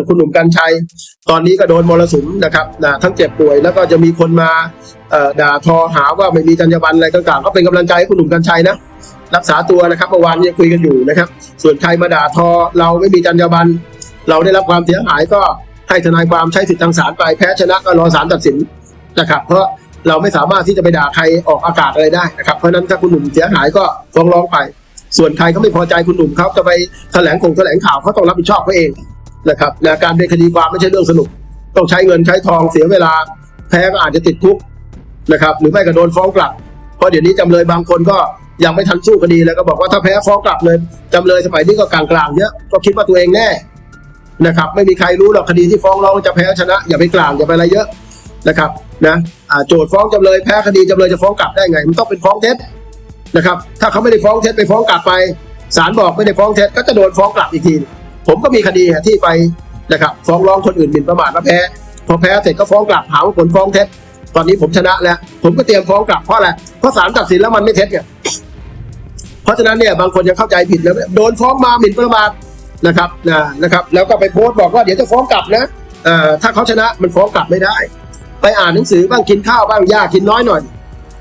รื่องคุณหนุ่มกัญชัย ตอนนี้ก็โดนมรสุมนะครับนะทั้งเจ็บป่วยแล้วก็จะมีคนมาด่าทอหาว่าไม่มีจรรยาบรรณอะไรต่างๆ ก็เป็นกำลังใจให้คุณหนุ่มกัญชัยนะรักษาตัวนะครับเมื่อวานยังคุยกันอยู่นะครับ ส่วนใครมาด่าทอเราไม่มีจรรยาบรรณเราได้รับความเสียหายก็ให้ทนายความใช้สิทธิทางศาลไปแพ้ชนะก็รอศาลตัดสินนะครับเพราะเราไม่สามารถที่จะไปด่าใครออกอากาศอะไรได้นะครับเพราะฉะนั้นถ้าคุณหนุ่มเสียหายก็ฟ้องร้องไป ส่วนใครเขาไม่พอใจคุณหนุ่มเขาจะไปแถลงคงแถลงข่าวเขาต้องรับผิดชอบเขาเอง นะครับนะการเป็นคดีความไม่ใช่เรื่องสนุก ต้องใช้เงินใช้ทองเสียเวลา แพ้ก็อาจจะติดคุกนะครับ หรือไม่ก็โดนฟ้องกลับ เพราะเดี๋ยวนี้จำเลยบางคนก็ยังไม่ทันสู้คดีแล้วก็บอกว่าถ้าแพ้ฟ้องกลับเลยจำเลยสมัยนี้ก็กลางๆเยอะก็คิดว่าตัวเองแน่นะครับ ไม่มีใครรู้หรอกคดีที่ฟ้องร้องจะแพ้ชนะ อย่าไปกลางอย่าไปอะไรเยอะนะครับนะโจทย์ฟ้องจำเลยแพ้คดีจำเลยจะฟ้องกลับได้ไง มันต้องเป็นฟ้องเท็จนะครับ ถ้าเขาไม่ได้ฟ้องเท็จไปฟ้องกลับไปศาลบอกไม่ได้ฟ้องเท็จก็จะโดนฟ้องกลับอีกที ผมก็มีคดีที่ไปนะครับฟ้องร้องคนอื่นหมิ่นประมาทมาแพ้ พอแพ้เสร็จก็ฟ้องกลับหาว่าผลฟ้องเท็จ ตอนนี้ผมชนะแล้ว ผมก็เตรียมฟ้องกลับเพราะอะไรเพราะศาลตัดสินแล้วมันไม่เท็จเนี่ยเพราะฉะนั้นเนี่ยบางคนยังเข้าใจผิดแล้วโดนฟ้องมาหมิ่นประมาทนะครับนะนะครับ แล้วก็ไปโพสต์บอกว่าเดี๋ยวจะฟ้องกลับนะเอ่อถ้าเขาชนะมันฟ้องกลับไม่ได้ ไปอ่านหนังสือบ้างกินข้าวบ้างยากินน้อยหน่อย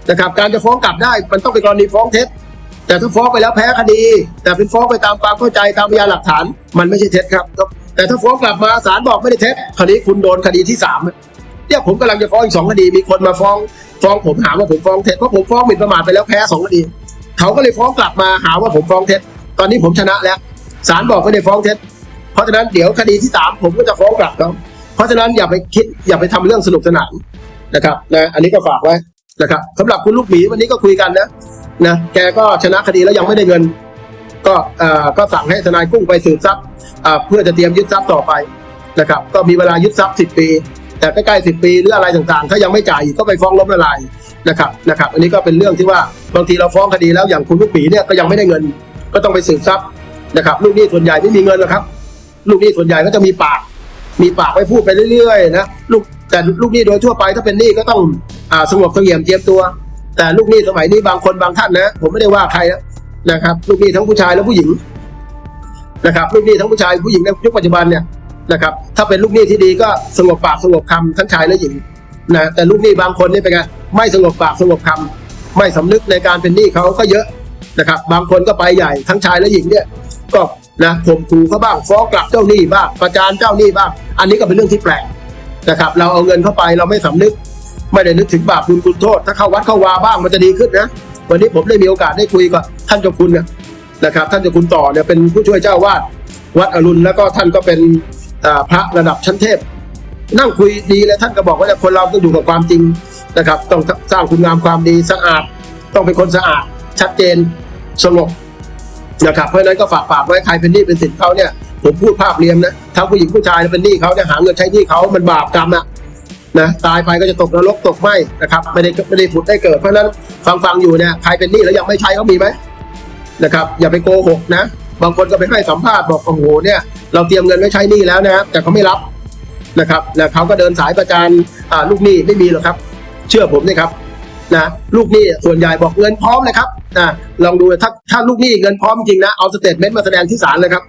นะครับการจะฟ้องกลับได้มันต้องเป็นกรณีฟ้องเท็จ แต่ถ้าฟ้องไปแล้วแพ้คดี แต่เป็นฟ้องไปตามความเข้าใจตามพยานหลักฐาน มันไม่ใช่เท็จครับ แต่ถ้าฟ้องกลับมาศาลบอกไม่ได้เท็จคดีคุณโดนคดีที่สามเนี่ยผมกำลังจะฟ้องอีกสองคดีมีคนมาฟ้อง ฟ้องผมหาว่าผมฟ้องเท็จเพราะผมฟ้องหมิ่นประมาทไปแล้วแพ้สองคดีเขาก็เลยฟ้องกลับมาหาว่าผมฟ้องเท็จ ตอนนี้ผมชนะแล้วศาลบอกไม่ได้ฟ้องเท็จ เพราะฉะนั้นเดี๋ยวคดีที่สามผมก็จะฟ้องกลับเขาเพราะฉะนั้นอย่าไปคิดอย่าไปทำเรื่องสนุกสนานนะครับนะอันนี้ก็ฝากไว้นะครับสำหรับคุณลูกหมีวันนี้ก็คุยกันนะ นะแกก็ชนะคดีแล้วยังไม่ได้เงิน ก็เอ่อก็สั่งให้ทนายกุ้งไปสืบทรัพย์อ่าเพื่อจะเตรียมยึดทรัพย์ต่อไปนะครับ ก็มีเวลายึดทรัพย์สิบปี แต่ใกล้ๆสิบปีหรืออะไรต่างๆ ถ้ายังไม่จ่ายอีกก็ไปฟ้องล้มละลายนะครับนะครับ อันนี้ก็เป็นเรื่องที่ว่าบางทีเราฟ้องคดีแล้วอย่างคุณลูกหมีเนี่ยก็ยังไม่ได้เงิน ก็ต้องไปสืบทรัพย์นะครับ ลูกหนี้ส่วนใหญ่ไม่มีเงินหรอกครับ ลูกหนี้ส่วนใหญ่ก็จะมีปาก มีปากไว้พูดไปเรื่อยๆนะลูกแต่ลูกหนี้โดยทั่วไปถ้าเป็นหนี้ก็ต้องอ่าสงบเสงี่ยมเจียมตัว แต่ลูกหนี้สมัยนี้บางคนบางท่านนะ ผมไม่ได้ว่าใครนะนะครับ ลูกหนี้ทั้งผู้ชายและผู้หญิงนะครับ ลูกหนี้ทั้งผู้ชายผู้หญิงในยุคปัจจุบันเนี่ยนะครับ ถ้าเป็นลูกหนี้ที่ดีก็สงบปากสงบคำทั้งชายและหญิงนะแต่ลูกหนี้บางคนนี่เป็นไงไม่สงบปากสงบคำไม่สำนึกในการเป็นหนี้เขาก็เยอะนะครับ บางคนก็ไปใหญ่ทั้งชายและหญิงเนี่ย ก็นะข่มขู่เขาบ้างฟ้องกลับเจ้าหนี้บ้างประจานเจ้าหนี้บ้าง อันนี้ก็เป็นเรื่องที่แปลกนะครับ เราเอาเงินเข้าไปเราไม่สำนึก ไม่ได้นึกถึงบาปบุญคุณโทษ ถ้าเข้าวัดเข้าวาบ้างมันจะดีขึ้นนะ วันนี้ผมได้มีโอกาสได้คุยกับท่านเจ้าคุณเนี่ยนะครับ ท่านเจ้าคุณต่อเนี่ยเป็นผู้ช่วยเจ้าวาดวัดอรุณแล้วก็ท่านก็เป็นพระระดับชั้นเทพ นั่งคุยดีเลยท่านก็บอกว่าคนเราต้องอยู่กับความจริงนะครับ ต้องสร้างคุณงามความดีสะอาด ต้องเป็นคนสะอาด ชัดเจนสงบนะครับเพราะฉะนั้นก็ฝากฝากไว้ใครเป็นหนี้เป็นสินเขาเนี่ยผมพูดภาพเรียมนะทั้งผู้หญิงผู้ชายเป็นหนี้เขาเนี่ยหาเงินใช้หนี้เขามันบาปกรรมอะ นะตายไปก็จะตกนรกตกไหมนะครับไม่ได้ไม่ได้ผุดได้เกิดเพราะนั้นฟังฟังอยู่เนี่ยใครเป็นหนี้แล้วยังไม่ใช้เขามีไหมนะครับ อย่าไปโกหกนะ บางคนก็ไปให้สัมภาษณ์บอกโอ้โหเนี่ย เราเตรียมเงินไว้ใช้หนี้แล้วนะแต่เขาไม่รับนะครับแล้วเขาก็เดินสายประจานอ่าลูกหนี้ไม่มีหรอกครับ เชื่อผมนะครับนะลูกหนี้ส่วนใหญ่บอกเงินพร้อมเลยครับนะลองดูถ้าถ้าลูกหนี้เงินพร้อมจริงนะเอาสเตทเมนต์มาแสดงที่ศาลเลยครับ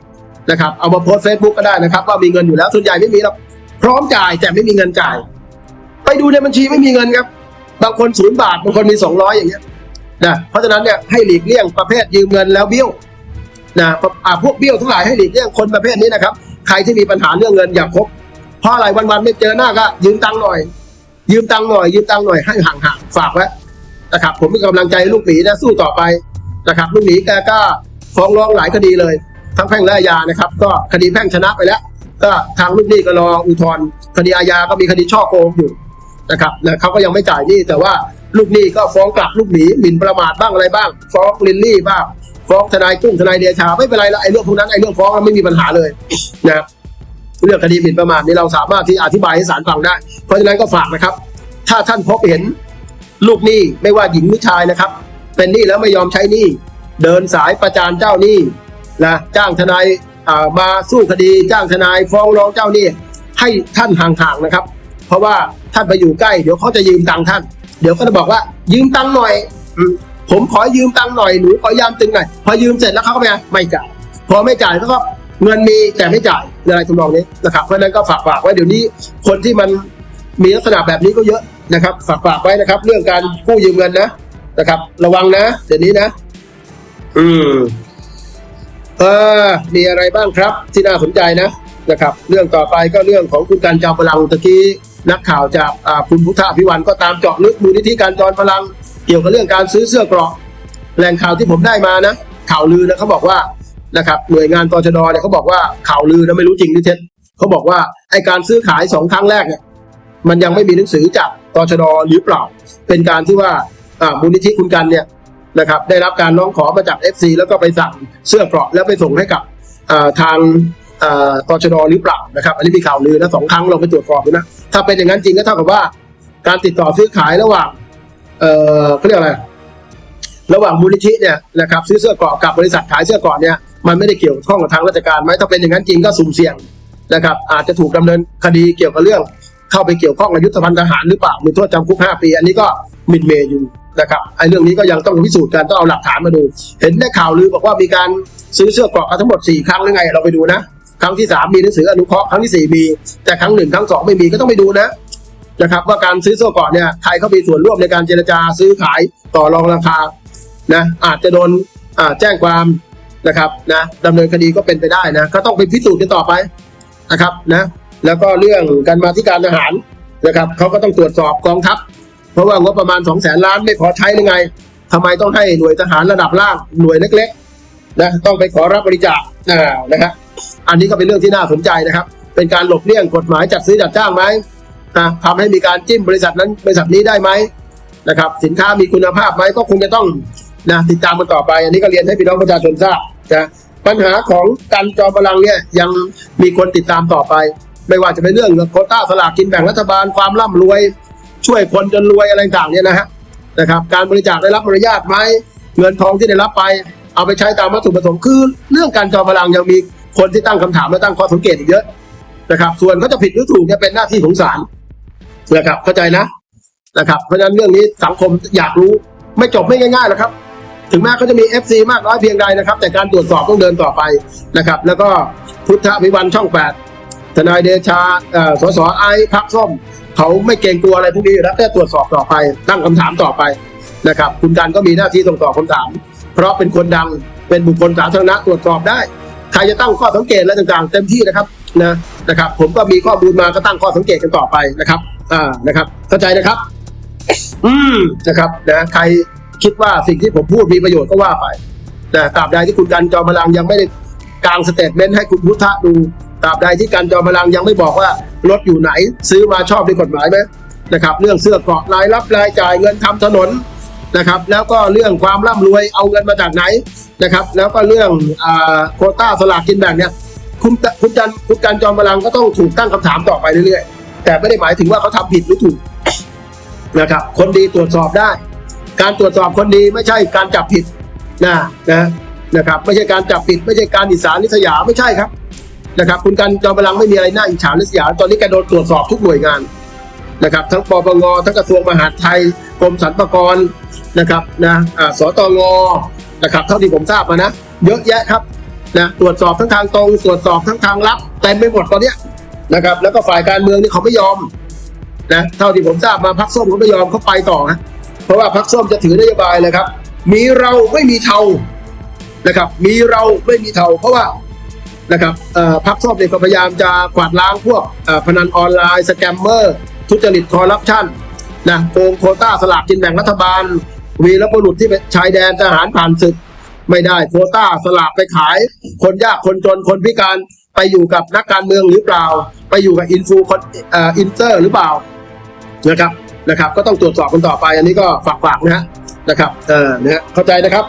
นะครับเอามาโพสเฟซบุ๊กก็ได้นะครับว่ามีเงินอยู่แล้วส่วนใหญ่ไม่มีหรอกพร้อมจ่ายแต่ไม่มีเงินจ่าย ไปดูในบัญชีไม่มีเงินครับ บางคนศูนย์บาทบางคนมีสองร้อยอย่างเงี้ยนะเพราะฉะนั้นเนี่ยให้หลีกเลี่ยงประเภทยืมเงินแล้วเบี้ยวนะอ่าพวกเบี้ยวทั้งหลายให้หลีกเลี่ยงคนประเภทนี้นะครับ ใครที่มีปัญหาเรื่องเงินอย่าคบเพราะอะไรวันๆไม่เจอหน้าก็ยืมตังค์หน่อย ยืมตังค์หน่อยยืมตังค์หน่อยให้ห่างๆฝากไว้นะครับ ผมเป็นกำลังใจลูกหมีนะสู้ต่อไปนะครับ ลูกหมีแกก็ฟ้องร้องหลายคดีเลย ทั้งแพ่งและอาญานะครับ ก็คดีแพ่งชนะไปแล้ว ก็ทางลูกหนี้ก็รออุทธรณ์คดีอาญาก็มีคดีช่อโกงอยู่ นะครับนะเขาก็ยังไม่จ่ายหนี้แต่ว่าลูกหนี้ก็ฟ้องกลับลูกหมีหมิ่นประมาทบ้างอะไรบ้าง ฟ้องลินลี่บ้างฟ้องทนายกุ้งทนายเดชาไม่เป็นไรละไอ้เรื่องพวกนั้นไอ้เรื่องฟ้องไม่มีปัญหาเลยนะครับเรื่องคดีหมิ่นประมาทนี่เราสามารถที่อธิบายให้ศาลฟังได้ เพราะฉะนั้นก็ฝากนะครับ ถ้าท่านพบเห็นลูกหนี้ไม่ว่าหญิงหรือชายนะครับ เป็นหนี้แล้วไม่ยอมใช้หนี้เดินสายประจานเจ้าหนี้นะจ้างทนายมาสู้คดี จ้างทนายฟ้องร้องเจ้าหนี้ให้ท่านห่างๆนะครับ เพราะว่าท่านไปอยู่ใกล้ เดี๋ยวเขาจะยืมตังค์ท่าน เดี๋ยวเขาจะบอกว่า ยืมตังค์หน่อย ผมขอยืมตังค์หน่อยหนูขอยามตึงหน่อย พอยืมเสร็จแล้วเขาก็ไม่ไม่จ่าย พอไม่จ่ายเขาก็เงินมีแต่ไม่จ่ายอะไรทำนองนี้นะครับ เพราะฉะนั้นก็ฝากฝากไว้เดี๋ยวนี้คนที่มันมีลักษณะแบบนี้ก็เยอะนะครับ ฝากฝากไว้นะครับ เรื่องการกู้ยืมเงินนะนะครับ ระวังนะเดี๋ยวนี้นะ อืมเออมีอะไรบ้างครับที่น่าสนใจนะนะครับ เรื่องต่อไปก็เรื่องของคุณการจอมพลังตะกี้ นักข่าวจากคุณพุทธอภิวันก็ตามเจาะลึกมูลนิธิการจอมพลัง เกี่ยวกับเรื่องการซื้อเสื้อเกราะแหล่งข่าวที่ผมได้มานะข่าวลือนะเขาบอกว่านะครับหน่วยงานตชดเนี่ยเขาบอกว่าข่าวลือนะไม่รู้จริงหรือเท็จเขาบอกว่าไอการซื้อขายสองครั้งแรกเนี่ยมันยังไม่มีหนังสือจากตชดหรือเปล่า เป็นการที่ว่ามูลนิธิคุณกันเนี่ยนะครับได้รับการร้องขอมาจาก FC แล้วก็ไปสั่งเสื้อเกราะแล้วไปส่งให้กับทาง ตชดหรือเปล่านะครับอันนี้มีข่าวลือนะสองครั้งเราไปตรวจสอบดูนะถ้าเป็นอย่างนั้นจริงก็เท่ากับว่า การติดต่อซื้อขายระหว่างเอ่อเขาเรียกอะไรระหว่างมูลนิธิเนี่ยนะครับซื้อเสื้อเกราะกับบริษัทขายเสื้อเกราะเนี่ยมันไม่ได้เกี่ยวข้องกับทางราชการไหมถ้าเป็นอย่างนั้นจริงก็สุ่มเสี่ยงนะครับ อาจจะถูกดำเนินคดีเกี่ยวกับเรื่อง เข้าไปเกี่ยวข้องกับยุทธภัณฑ์ทหารหรือเปล่ามีโทษจำคุกห้าปี อันนี้ก็มินเมย์อยู่นะครับไอ้เรื่องนี้ก็ยังต้องพิสูจน์กันต้องเอาหลักฐานมาดู เห็นได้ข่าวลือบอกว่ามีการซื้อเสื้อเกราะกันทั้งหมดสี่ครั้งหรือไงเราไปดูนะ ครั้งที่สามมีหนังสืออนุเคราะห์ครั้งที่สี่มี แต่ครั้งหนึ่งครั้งสองไม่มีก็ต้องไปดูนะนะครับว่าการซื้อเสื้อเกาะเนี่ยใครเข้ามีส่วนร่วมในการเจรจาซื้อขายต่อรองราคานะอาจจะโดนแจ้งความนะครับนะดำเนินคดีก็เป็นไปได้นะก็ต้องไปพิสูจน์กันต่อไปนะครับนะแล้วก็เรื่องการมาที่การทหารนะครับเขาก็ต้องตรวจสอบกองทัพ เพราะว่างบประมาณ2 0 0แสนล้านไม่พอใช้หรือไงทำไมต้องให้หน่วยทหารระดับล่างหน่วยเล็กๆนะต้องไปขอรับบริจาคนะครับ อันนี้ก็เป็นเรื่องที่น่าสนใจนะครับ เป็นการหลบเลี่ยงกฎหมายจัดซื้อจัดจ้างไหมนะทำให้มีการจิ้มบริษัทนั้นบริษัทนี้ได้ไหมนะครับ สินค้ามีคุณภาพไหมก็คงจะต้องนะติดตามกันต่อไป อันนี้ก็เรียนให้พี่น้องประชาชนทราบนะปัญหาของการจอมพลังเนี่ยยังมีคนติดตามต่อไป ไม่ว่าจะเป็นเรื่องโคต้าสลากกินแบ่งรัฐบาลความร่ำรวย ช่วยคนจนรวยอะไรต่างเนี่ยนะฮะนะครับการบริจาคได้รับอนุญาตไหมเงินทองที่ได้รับไป เอาไปใช้ตามวัตถุประสงค์คือ เรื่องการจอมพลังยังมี คนที่ตั้งคำถามและตั้งข้อสังเกตอีกเยอะนะครับ ส่วนเขาจะผิดหรือถูกเนี่ยเป็นหน้าที่ของศาลนะครับ เข้าใจนะนะครับ เพราะฉะนั้นเรื่องนี้สังคมอยากรู้ไม่จบไม่ง่ายๆหรอกครับ ถึงแม้เขาจะมี FC มากน้อยเพียงใดนะครับ แต่การตรวจสอบต้องเดินต่อไปนะครับ แล้วก็พุทธวิวันช่องแปดทนายเดชาอ่อสสไอพักส้ม เขาไม่เกรงกลัวอะไรพวกนี้อยู่แล้วแค่ตรวจสอบต่อไป ตั้งคำถามต่อไปนะครับ คุณการก็มีหน้าที่ต้องต่อคำถาม เพราะเป็นคนดังเป็นบุคคลสาธารณะตรวจสอบได้ ใครจะตั้งข้อสังเกตอะไรต่างๆ เต็มที่นะครับนะนะครับ ผมก็มีข้อมูลมาก็ตั้งข้อสังเกตกันต่อไปนะครับ อ่านะครับ เข้าใจนะครับ อืมนะครับนะใครคิดว่าสิ่งที่ผมพูดมีประโยชน์ก็ว่าไปนะตราบใดที่คุณกันจอมพลังยังไม่ได้กลางสเตทเมนต์ให้คุณพุทธะดูตราบใดที่การจอมพลังยังไม่บอกว่ารถอยู่ไหน ซื้อมาชอบด้วยกฎหมายไหมนะครับ เรื่องเสื้อเกราะรายรับรายจ่ายเงินทำถนน นะครับ แล้วก็เรื่องความร่ำรวยเอาเงินมาจากไหนนะครับ แล้วก็เรื่องอ่าโคต้าสลากกินแบ่งเนี่ยคุณคุณจันคุณการจอมพลังก็ต้องถูกตั้งคำถามต่อไปเรื่อยๆ แต่ไม่ได้หมายถึงว่าเขาทำผิดหรือถูกนะครับ คนดีตรวจสอบได้ การตรวจสอบคนดีไม่ใช่การจับผิดนะนะนะครับ ไม่ใช่การจับผิด ไม่ใช่การอิสานิสยาไม่ใช่ครับนะครับ คุณการจอมพลังไม่มีอะไรน่าอิจฉาริษยาตอนนี้แกโดนตรวจสอบทุกหน่วยงาน นะครับ ทั้งปปงทั้งกระทรวงมหาดไทยกรมสรรพากรนะครับนะอ่าสตงนะครับ เท่าที่ผมทราบมานะเยอะแยะครับนะตรวจสอบทั้งทางตรงตรวจสอบทั้งทางลับเต็มไปหมดตอนเนี้ยนะครับ แล้วก็ฝ่ายการเมืองนี่เขาไม่ยอมนะเท่าที่ผมทราบมาพักส้มเขาไม่ยอมเขาไปต่อฮะเพราะว่าพักส้มจะถือนโยบายเลยครับ มีเราไม่มีเทานะครับ มีเราไม่มีเทาเพราะว่านะครับอ่อพักส้มเนี่ยพยายามจะกวาดล้างพวกอ่อพนันออนไลน์สแกมเมอร์ ทุจริตคอร์รัปชันนะโกงโคต้าสลากกินแบ่งรัฐบาล วีรบุรุษที่เป็นชายแดนทหารผ่านศึก ไม่ได้โคต้าสลากไปขาย คนยากคนจนคนพิการไปอยู่กับนักการเมืองหรือเปล่า ไปอยู่กับอินฟูคนเอ่ออินเตอร์หรือเปล่านะครับนะครับ ก็ต้องตรวจสอบกันต่อไป อันนี้ก็ฝากฝากนะฮะนะครับเออนะฮะเข้าใจนะครับ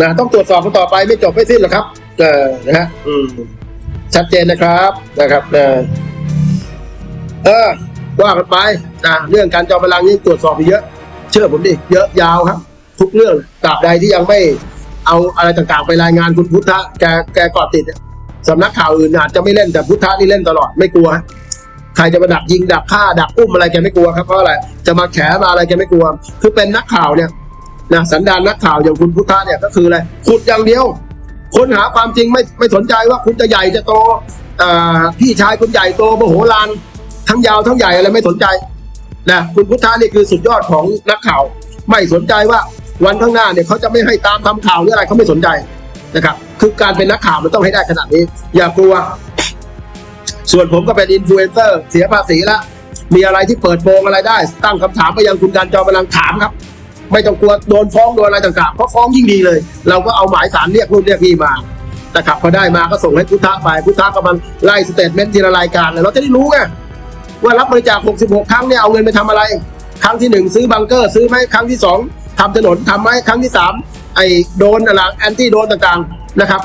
นะต้องตรวจสอบกันต่อไปไม่จบไม่สิ้นหรอกครับเออนะฮะอืมชัดเจนนะครับนะครับเออเออ ว่ากันไปนะเรื่องการจอมพลังนี่ตรวจสอบไปเยอะ เชื่อผมดิเยอะยาวครับ ทุกเรื่องตราบใดที่ยังไม่เอาอะไรต่างๆไปรายงานคุณพุทธะแกแกกาะติดสำนักข่าวอื่นอาจจะไม่เล่นแต่พุทธะนี่เล่นตลอดไม่กลัวใครจะมาดักยิงดักฆ่าดักอุ้มอะไรแกไม่กลัวครับเพราะอะไรจะมาแฉมาอะไรแกไม่กลัว คือเป็นนักข่าวเนี่ยนะสันดานนักข่าวอย่างคุณพุทธะเนี่ยก็คืออะไรขุดอย่างเดียวค้นหาความจริงไม่ไม่สนใจว่าคุณจะใหญ่จะโตอ่อพี่ชายคุณใหญ่โตมโหฬาร ทั้งยาวทั้งใหญ่อะไรไม่สนใจนะคุณพุทธานี่คือสุดยอดของนักข่าว ไม่สนใจว่าวันข้างหน้าเนี่ยเขาจะไม่ให้ตามทำข่าวหรืออะไรเขาไม่สนใจนะครับคือการเป็นนักข่าวมันต้องให้ได้ขนาดนี้ อย่ากลัว ส่วนผมก็เป็นอินฟลูเอนเซอร์เสียภาษีละมีอะไรที่เปิดโปงอะไรได้ ตั้งคำถามไปยังคุณการจอมพลังถามครับ ไม่ต้องกลัวโดนฟ้องโดนอะไรต่างๆเพราะฟ้องยิ่งดีเลย เราก็เอาหมายสารเรียกนู่นเรียกนี่มานะครับพอได้มาก็ส่งให้พุทธะไปพุทธะกำลังไล่สเตทเมนต์ทีละรายการเลยเราจะได้รู้ไง ว่ารับบริจาค 66 ครั้งเนี่ยเอาเงินไปทำอะไร ครั้งที่หนึ่งซื้อบังเกอร์ ซื้อไหมครั้งที่สองทำถนนทำไหมครั้งที่สามไอ้โดนอะไรแอนตี้โดนต่างๆนะครับ